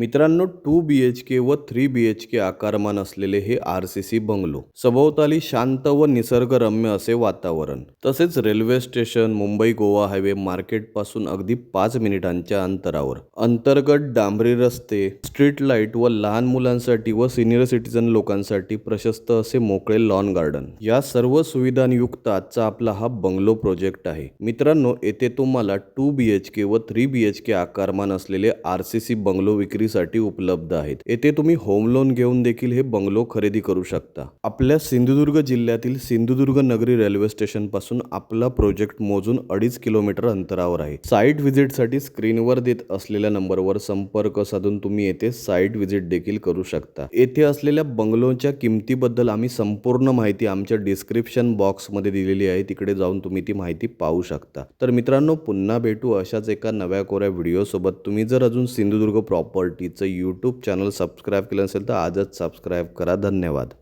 मित्रांनो to be H के व three बी H के आकारमान असलेले हे आर सी सी बंगलो सभोवताली शांत व निसर्गरम्य असे वातावरण. तसेच railway station Mumbai Goa highway मार्केटपासून अगदी पाच मिनिटांच्या अंतरावर. अंतर्गत डांबरी रस्ते स्ट्रीट लाइट व लहान मुलांसाठी व सिनियर सिटीजन लोकांसाठी प्रशस्त असे मोकळे लॉन गार्डन या सर्व सुविधांयुक्त आजचा आपला हा बंगलो प्रोजेक्ट आहे. मित्रांनो येथे तुम्हाला टू बी एच के व थ्री बी एच के आकारमान असलेले आर सी सी बंगलो खरेदीसाठी उपलब्ध आहेत. येथे तुम्ही होम लोन घेऊन देखील हे बंगलो खरेदी करू शकता. आपल्या सिंधुदुर्ग जिल्ह्यातील सिंधुदुर्ग नगरी रेल्वे स्टेशनपासून आपला प्रोजेक्ट मोजून अडीच किलोमीटर अंतरावर आहे. साईट व्हिजिटसाठी स्क्रीनवर देत असलेल्या नंबरवर संपर्क साधून तुम्ही येथे साईट व्हिजिट देखील करू शकता. येथे असलेल्या बंगलोच्या किमतीबद्दल आम्ही संपूर्ण माहिती आमच्या डिस्क्रिप्शन बॉक्समध्ये दिलेली आहे. तिकडे जाऊन तुम्ही ती माहिती पाहू शकता. तर मित्रांनो पुन्हा भेटू अशाच एका नव्या कोऱ्या व्हिडिओसोबत तुम्ही जर अजून सिंधुदुर्ग प्रॉपर्टीचं यूट्यूब चॅनल सबस्क्राईब केलं असेल तर आजच सबस्क्राईब करा. धन्यवाद.